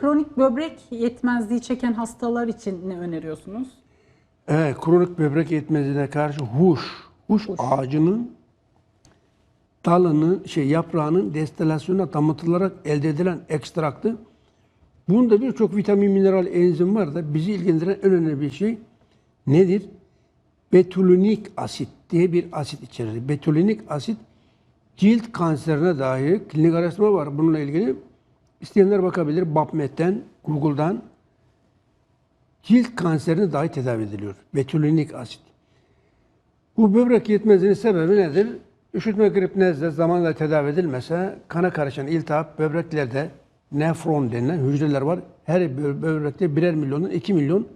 kronik böbrek yetmezliği çeken hastalar için ne öneriyorsunuz? Evet, kronik böbrek yetmezliğine karşı huş, huş, ağacının dalının, şey yaprağının destilasyonuna damıtılarak elde edilen ekstraktı. Bunda birçok vitamin, mineral, enzim var da bizi ilgilendiren en önemli bir şey nedir? Betülünik asit diye bir asit içerir. Betülünik asit cilt kanserine dahi klinik araştırma var bununla ilgili. İsteyenler bakabilir. PubMed'den, Google'dan cilt kanserine dahi tedavi ediliyor. Betülünik asit. Bu böbrek yetmezliğinin sebebi nedir? Üşütme, grip, nezle zamanla tedavi edilmese kana karışan iltihap böbreklerde nefron denilen hücreler var. Her bö- böbrekte birer milyondan 2 milyon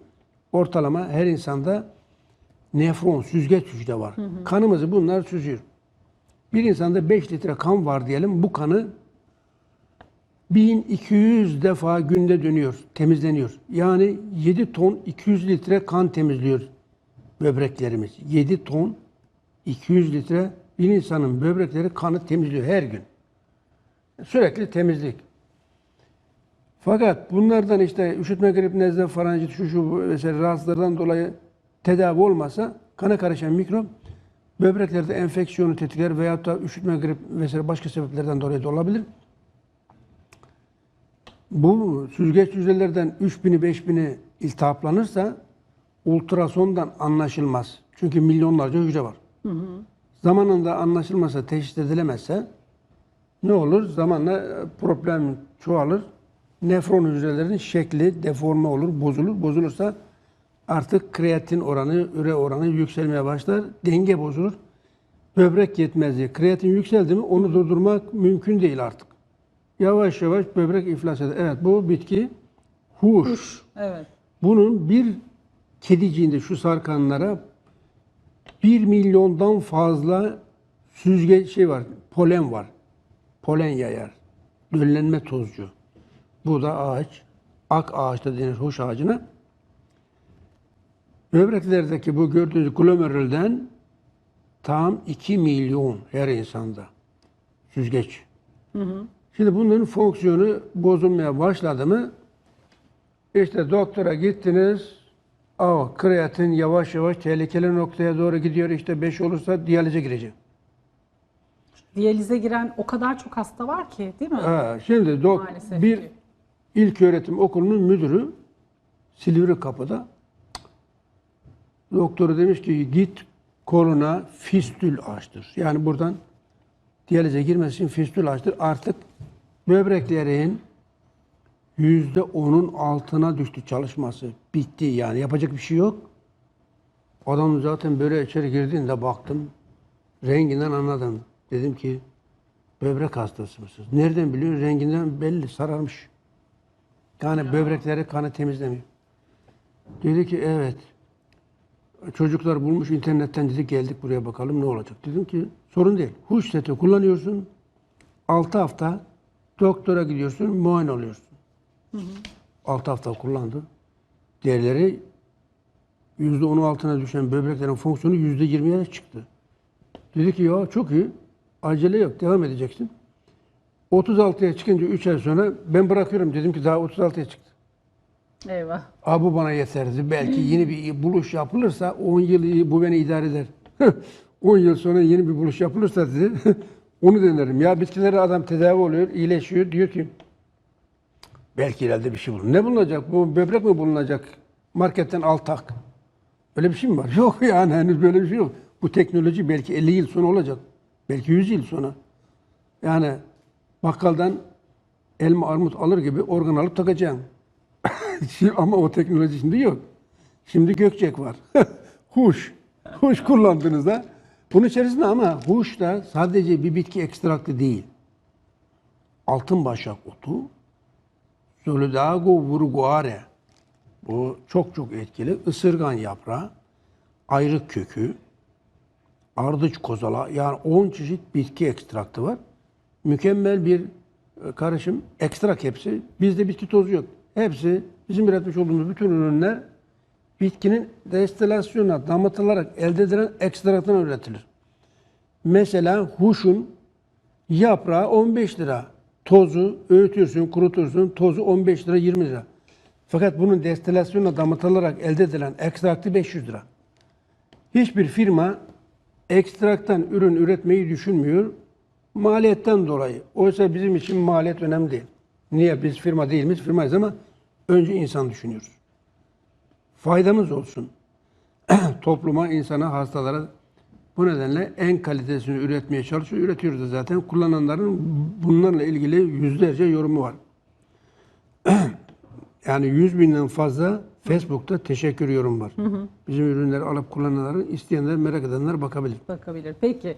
ortalama her insanda nefron, süzgeç hücre var. Kanımızı bunlar süzüyor. Bir insanda 5 litre kan var diyelim. Bu kanı 1200 defa günde dönüyor, temizleniyor. Yani 7 ton 200 litre kan temizliyor böbreklerimiz. 7 ton 200 litre bir insanın böbrekleri kanı temizliyor her gün. Sürekli temizlik. Fakat bunlardan işte üşütme, grip, nezle, faranjit, şu şu mesela rahatsızlardan dolayı tedavi olmasa kana karışan mikrop böbreklerde enfeksiyonu tetikler veyahut da üşütme, grip vesaire başka sebeplerden dolayı da olabilir. Bu süzgeç hücrelerden 3000'i 5000'i iltihaplanırsa ultrasondan anlaşılmaz. Çünkü milyonlarca hücre var. Zamanında anlaşılmasa, teşhis edilemezse ne olur? Zamanla problem çoğalır. Nefron hücrelerinin şekli deforme olur, bozulur. Bozulursa artık kreatin oranı, üre oranı yükselmeye başlar. Denge bozulur. Böbrek yetmezliği. Kreatin yükseldi mi onu durdurmak mümkün değil artık. Yavaş yavaş böbrek iflas eder. Evet bu bitki huş. Evet. Bunun bir kediciğinde şu sarkanlara 1 milyondan fazla süzgeç şey var, polen var. Polen yayar. Döllenme tozcu. Bu da ağaç. Ak ağaçta denir hoş ağacına. Böbreklerdeki bu gördüğünüz glomerülden tam 2 milyon her insanda süzgeç. Şimdi bunların fonksiyonu bozulmaya başladı mı işte doktora gittiniz. Aa, kreatin yavaş yavaş tehlikeli noktaya doğru gidiyor. İşte 5 olursa diyalize girecek. Diyalize giren o kadar çok hasta var ki değil mi? Ha, şimdi dok Maalesef bir ki. ilk öğretim okulunun müdürü Silivri Kapı'da doktoru demiş ki git koluna fistül açtır. Yani buradan diyalize girmesi için fistül açtır. Artık böbreklerin yüzde onun altına düştü çalışması. Bitti yani yapacak bir şey yok. Adam zaten böyle içeri girdiğinde baktım. Renginden anladım. Dedim ki böbrek hastası mısınız? Nereden biliyorsun? Renginden belli sararmış. Yani böbrekleri kanı temizlemiyor. Dedi ki evet. Çocuklar bulmuş internetten dedi geldik buraya bakalım ne olacak. Dedim ki sorun değil. Huş seti kullanıyorsun. 6 hafta doktora gidiyorsun, muayene oluyorsun. 6 hafta kullandı. Değerleri %10'un altına düşen böbreklerin fonksiyonu %20'ye çıktı. Dedi ki ya çok iyi. Acele yok. Devam edeceksin. 36'ya çıkınca 3 ay sonra ben bırakıyorum. Dedim ki daha 36'ya çıktı. Eyvah. Aa, bu bana yeterdi. Belki yeni bir buluş yapılırsa 10 yıl bu beni idare eder. 10 yıl sonra yeni bir buluş yapılırsa dedi. Onu denerim. Ya bitkileri adam tedavi oluyor, iyileşiyor. Diyor ki belki ileride bir şey bulur. Ne bulunacak? Bu böbrek mi bulunacak? Marketten al tak. Öyle bir şey mi var? Yok yani henüz böyle bir şey yok. Bu teknoloji belki 50 yıl sonra olacak. Belki 100 yıl sonra. Yani bakkaldan elma armut alır gibi organ alıp takacağım. Ama o teknoloji şimdi yok. Şimdi gökçek var. huş. Huş kullandığınızda. Bunun içerisinde ama huş da sadece bir bitki ekstraktı değil. Altın başak otu, Solidago vulgare. Bu çok çok etkili. Isırgan yaprağı, ayrık kökü, ardıç kozala yani 10 çeşit bitki ekstraktı var. Mükemmel bir e, karışım. Ekstrak hepsi. Bizde bitki tozu yok. Hepsi bizim üretmiş olduğumuz bütün ürünler bitkinin destilasyonuna damıtılarak elde edilen ekstraktan üretilir. Mesela huşun yaprağı 15 lira. tozu öğütürsün, kurutursun. Tozu 15 lira, 20 lira. Fakat bunun destilasyonla damıtılarak elde edilen ekstraktı 500 lira. Hiçbir firma ekstraktan ürün üretmeyi düşünmüyor. Maliyetten dolayı. Oysa bizim için maliyet önemli değil. Niye? Biz firma değil miyiz? Firmayız ama önce insan düşünüyoruz. Faydamız olsun. Topluma, insana, hastalara bu nedenle en kalitesini üretmeye çalışıyor. Üretiyoruz da zaten. Kullananların bunlarla ilgili yüzlerce yorumu var. Yani 100 binden fazla Facebook'ta teşekkür yorum var. Bizim ürünleri alıp kullananların isteyenler, merak edenler bakabilir. Bakabilir. Peki